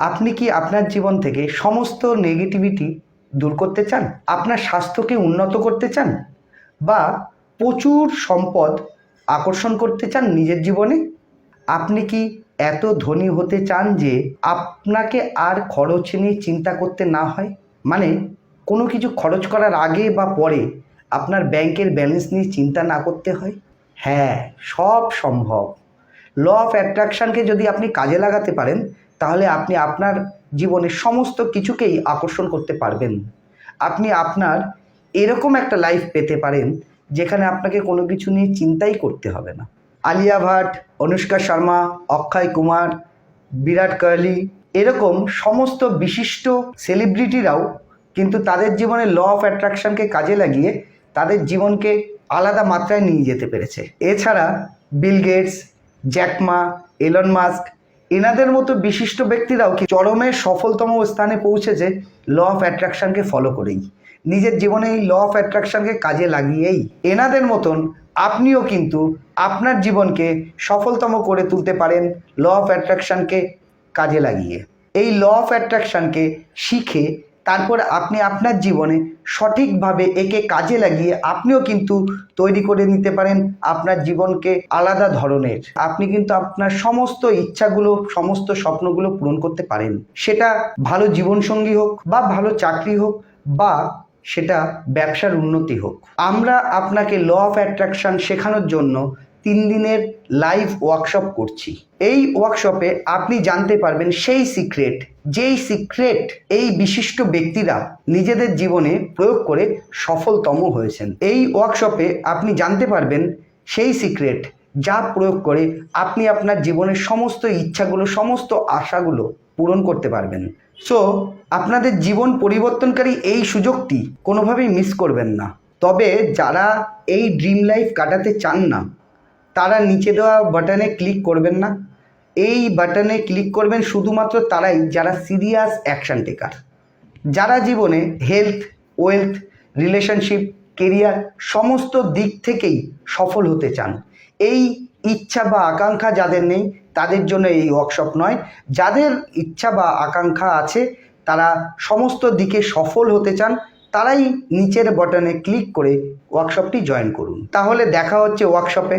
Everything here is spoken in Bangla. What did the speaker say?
আপনি কি আপনার জীবন থেকে সমস্ত নেগেটিভিটি দূর করতে চান? আপনার স্বাস্থ্যকে উন্নত করতে চান? বা প্রচুর সম্পদ আকর্ষণ করতে চান নিজের জীবনে? আপনি কি এত ধনী হতে চান যে আপনাকে আর খরচ নিয়ে চিন্তা করতে না হয়? মানে কোনো কিছু খরচ করার আগে বা পরে আপনার ব্যাংকের ব্যালেন্স নিয়ে চিন্তা না করতে হয়? হ্যাঁ সব সম্ভব। ল অফ অ্যাট্রাকশানকে যদি আপনি কাজে লাগাতে পারেন তাহলে আপনি আপনার জীবনের সমস্ত কিছুকেই আকর্ষণ করতে পারবেন। আপনি আপনার এরকম একটা লাইফ পেতে পারেন, যেখানে আপনাকে কোনো কিছু নিয়ে চিন্তাই করতে হবে না। আলিয়া ভাট, অনুষ্কা শর্মা, অক্ষয় কুমার, বিরাট কোহলি, এরকম সমস্ত বিশিষ্ট সেলিব্রিটিরাও কিন্তু তাদের জীবনে ল অফ অ্যাট্রাকশনকে কাজে লাগিয়ে তাদের জীবনকে আলাদা মাত্রায় নিয়ে যেতে পেরেছে। এছাড়া Bill Gates Jack Ma Elon Musk এনাদের মতো বিশিষ্ট ব্যক্তিরাও কি চরমে সফলতম স্থানে পৌঁছেছে ল অফ অ্যাট্রাকশনকে ফলো করেই? নিজের জীবনে এই ল অফ অ্যাট্রাকশনকে কাজে লাগিয়েই? এনাদের মতন আপনিও কিন্তু আপনার জীবনকে সফলতম করে তুলতে পারেন ল অফ অ্যাট্রাকশনকে কাজে লাগিয়ে। এই ল অফ অ্যাট্রাকশনকে শিখে তারপর আপনি আপনার জীবনে সঠিকভাবে একে কাজে লাগিয়ে আপনিও কিন্তু তৈরি করে নিতে পারেন আপনার জীবনকে আলাদা ধরনের। আপনি কিন্তু আপনার সমস্ত ইচ্ছাগুলো, সমস্ত স্বপ্নগুলো পূরণ করতে পারেন। সেটা ভালো জীবনসঙ্গী হোক বা ভালো চাকরি হোক বা সেটা ব্যবসার উন্নতি হোক। আমরা আপনাকে ল অফ অ্যাট্রাকশন শেখানোর জন্য তিন দিনের লাইভ ওয়ার্কশপ করছি। এই ওয়ার্কশপে আপনি জানতে পারবেন সেই সিক্রেট যেই সিক্রেট এই বিশিষ্ট ব্যক্তিরা নিজেদের জীবনে প্রয়োগ করে সফলতম হয়েছেন। এই ওয়ার্কশপে আপনি জানতে পারবেন সেই সিক্রেট যা প্রয়োগ করে আপনি আপনার জীবনের সমস্ত ইচ্ছাগুলো, সমস্ত আশাগুলো পূরণ করতে পারবেন। সো আপনাদের জীবন পরিবর্তনকারী এই সুযোগটি কোনোভাবেই মিস করবেন না। তবে যারা এই ড্রিম লাইফ কাটাতে চান না তারা নিচে দেওয়া বাটনে ক্লিক করবেন না। এই বাটনে ক্লিক করবেন শুধুমাত্র তারাই যারা সিরিয়াস অ্যাকশন টেকার যারা জীবনে হেলথ ওয়েলথ রিলেশনশিপ কেরিয়ার সমস্ত দিক থেকেই সফল হতে চান। এই ইচ্ছা বা আকাঙ্ক্ষা যাদের নেই, তাদের জন্য এই ওয়ার্কশপ নয়। যাদের ইচ্ছা বা আকাঙ্ক্ষা আছে, তারা সমস্ত দিকে সফল হতে চান, তারাই নিচের বাটনে ক্লিক করে ওয়ার্কশপটি জয়েন করুন। তাহলে দেখা হচ্ছে ওয়ার্কশপে